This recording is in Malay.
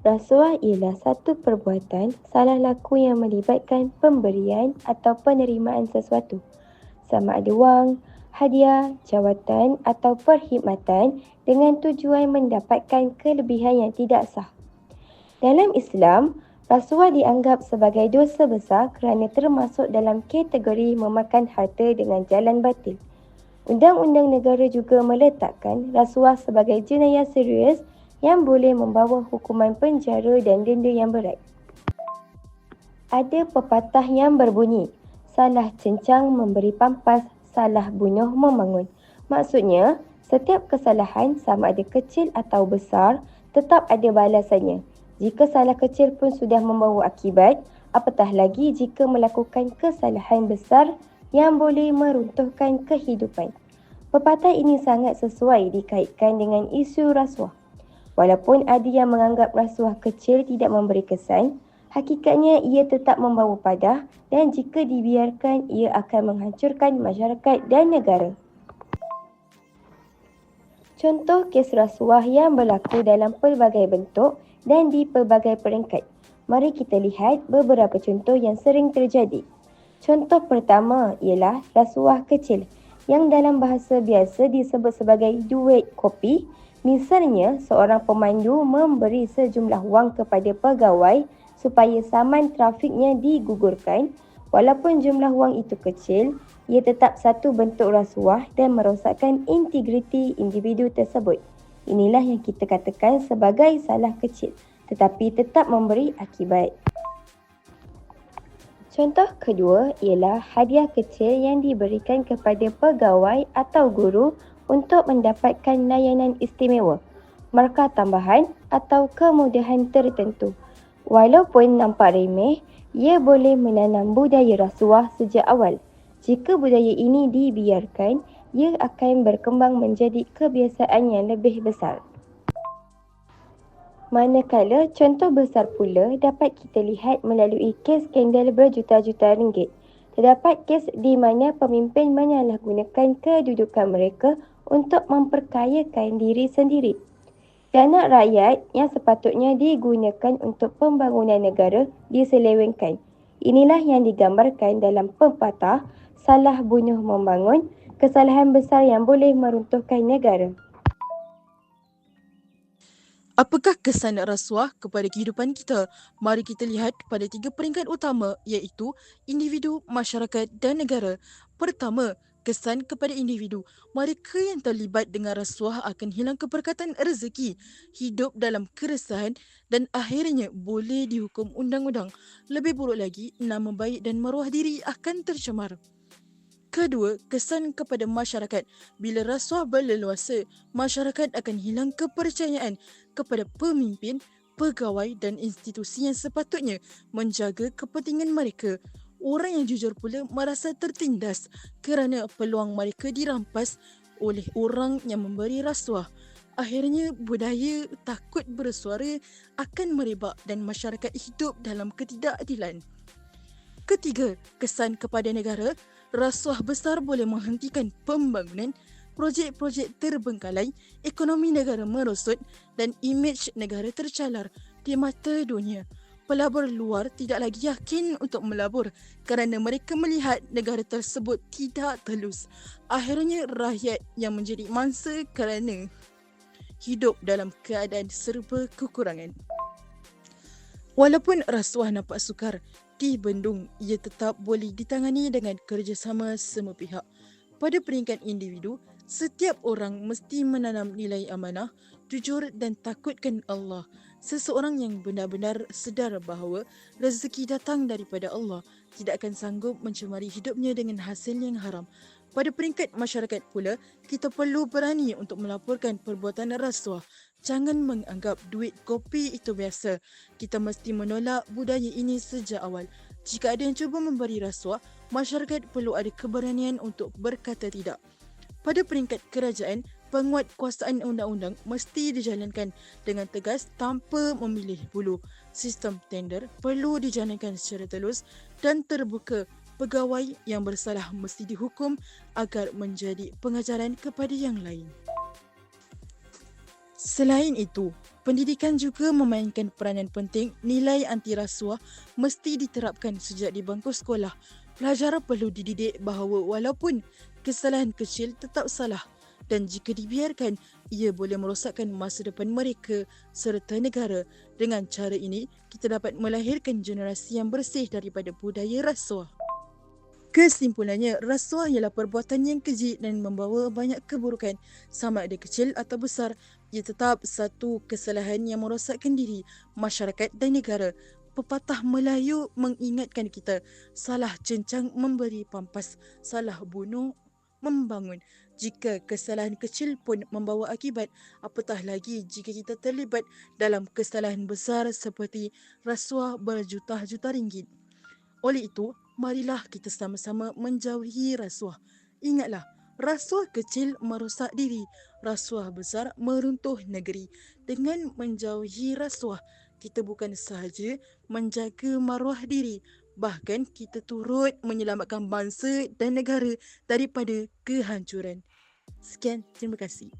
Rasuah ialah satu perbuatan salah laku yang melibatkan pemberian atau penerimaan sesuatu. Sama ada wang, hadiah, jawatan atau perkhidmatan dengan tujuan mendapatkan kelebihan yang tidak sah. Dalam Islam, rasuah dianggap sebagai dosa besar kerana termasuk dalam kategori memakan harta dengan jalan batil. Undang-undang negara juga meletakkan rasuah sebagai jenayah serius yang boleh membawa hukuman penjara dan denda yang berat. Ada pepatah yang berbunyi, salah cencang memberi pampas, salah bunuh membangun. Maksudnya, setiap kesalahan sama ada kecil atau besar, tetap ada balasannya. Jika salah kecil pun sudah membawa akibat, apatah lagi jika melakukan kesalahan besar yang boleh meruntuhkan kehidupan. Pepatah ini sangat sesuai dikaitkan dengan isu rasuah. Walaupun ada yang menganggap rasuah kecil tidak memberi kesan, hakikatnya ia tetap membawa padah dan jika dibiarkan ia akan menghancurkan masyarakat dan negara. Contoh kes rasuah yang berlaku dalam pelbagai bentuk dan di pelbagai peringkat. Mari kita lihat beberapa contoh yang sering terjadi. Contoh pertama ialah rasuah kecil yang dalam bahasa biasa disebut sebagai duit kopi Misalnya, seorang pemandu memberi sejumlah wang kepada pegawai supaya saman trafiknya digugurkan. Walaupun jumlah wang itu kecil, ia tetap satu bentuk rasuah dan merosakkan integriti individu tersebut. Inilah yang kita katakan sebagai salah kecil tetapi tetap memberi akibat. Contoh kedua ialah hadiah kecil yang diberikan kepada pegawai atau guru untuk mendapatkan layanan istimewa, markah tambahan atau kemudahan tertentu. Walaupun nampak remeh, ia boleh menanam budaya rasuah sejak awal. Jika budaya ini dibiarkan, ia akan berkembang menjadi kebiasaan yang lebih besar. Manakala contoh besar pula dapat kita lihat melalui kes skandal berjuta-juta ringgit. Terdapat kes di mana pemimpin menyalahgunakan kedudukan mereka untuk memperkayakan diri sendiri. Dana rakyat yang sepatutnya digunakan untuk pembangunan negara diselewengkan. Inilah yang digambarkan dalam pepatah salah bunuh membangun, kesalahan besar yang boleh meruntuhkan negara. Apakah kesan rasuah kepada kehidupan kita? Mari kita lihat pada tiga peringkat utama iaitu individu, masyarakat dan negara. Pertama, kesan kepada individu. Mereka yang terlibat dengan rasuah akan hilang keberkatan rezeki, hidup dalam keresahan dan akhirnya boleh dihukum undang-undang. Lebih buruk lagi, nama baik dan maruah diri akan tercemar. Kedua, kesan kepada masyarakat. Bila rasuah berleluasa, masyarakat akan hilang kepercayaan kepada pemimpin, pegawai dan institusi yang sepatutnya menjaga kepentingan mereka orang yang jujur pula merasa tertindas kerana peluang mereka dirampas oleh orang yang memberi rasuah. Akhirnya budaya takut bersuara akan merebak dan masyarakat hidup dalam ketidakadilan. Ketiga, kesan kepada negara, rasuah besar boleh menghentikan pembangunan, projek-projek terbengkalai, ekonomi negara merosot dan imej negara tercalar di mata dunia pelabur luar tidak lagi yakin untuk melabur kerana mereka melihat negara tersebut tidak telus. Akhirnya rakyat yang menjadi mangsa kerana hidup dalam keadaan serba kekurangan. Walaupun rasuah nampak sukar, di Bendung ia tetap boleh ditangani dengan kerjasama semua pihak. Pada peringkat individu, setiap orang mesti menanam nilai amanah, jujur dan takutkan Allah seseorang yang benar-benar sedar bahawa rezeki datang daripada Allah tidak akan sanggup mencemari hidupnya dengan hasil yang haram. Pada peringkat masyarakat pula, kita perlu berani untuk melaporkan perbuatan rasuah. Jangan menganggap duit kopi itu biasa. Kita mesti menolak budaya ini sejak awal. Jika ada yang cuba memberi rasuah, masyarakat perlu ada keberanian untuk berkata tidak. Pada peringkat kerajaan, penguatkuasaan undang-undang mesti dijalankan dengan tegas tanpa memilih bulu. Sistem tender perlu dijalankan secara telus dan terbuka Pegawai yang bersalah mesti dihukum agar menjadi pengajaran kepada yang lain. Selain itu, pendidikan juga memainkan peranan penting. Nilai anti rasuah mesti diterapkan sejak di bangku sekolah. Pelajar perlu dididik bahawa walaupun kesalahan kecil tetap salah dan jika dibiarkan, ia boleh merosakkan masa depan mereka serta negara. Dengan cara ini, kita dapat melahirkan generasi yang bersih daripada budaya rasuah. Kesimpulannya, rasuah ialah perbuatan yang keji dan membawa banyak keburukan. Sama ada kecil atau besar, ia tetap satu kesalahan yang merosakkan diri, masyarakat dan negara. Pepatah Melayu mengingatkan kita, salah cencang memberi pampas, salah bunuh membangun. Jika kesalahan kecil pun membawa akibat, apatah lagi jika kita terlibat dalam kesalahan besar seperti rasuah berjuta-juta ringgit. Oleh itu, marilah kita sama-sama menjauhi rasuah. Ingatlah, rasuah kecil merosak diri, rasuah besar meruntuh negeri. Dengan menjauhi rasuah, kita bukan sahaja menjaga maruah diri, bahkan kita turut menyelamatkan bangsa dan negara daripada kehancuran. Scan Democracy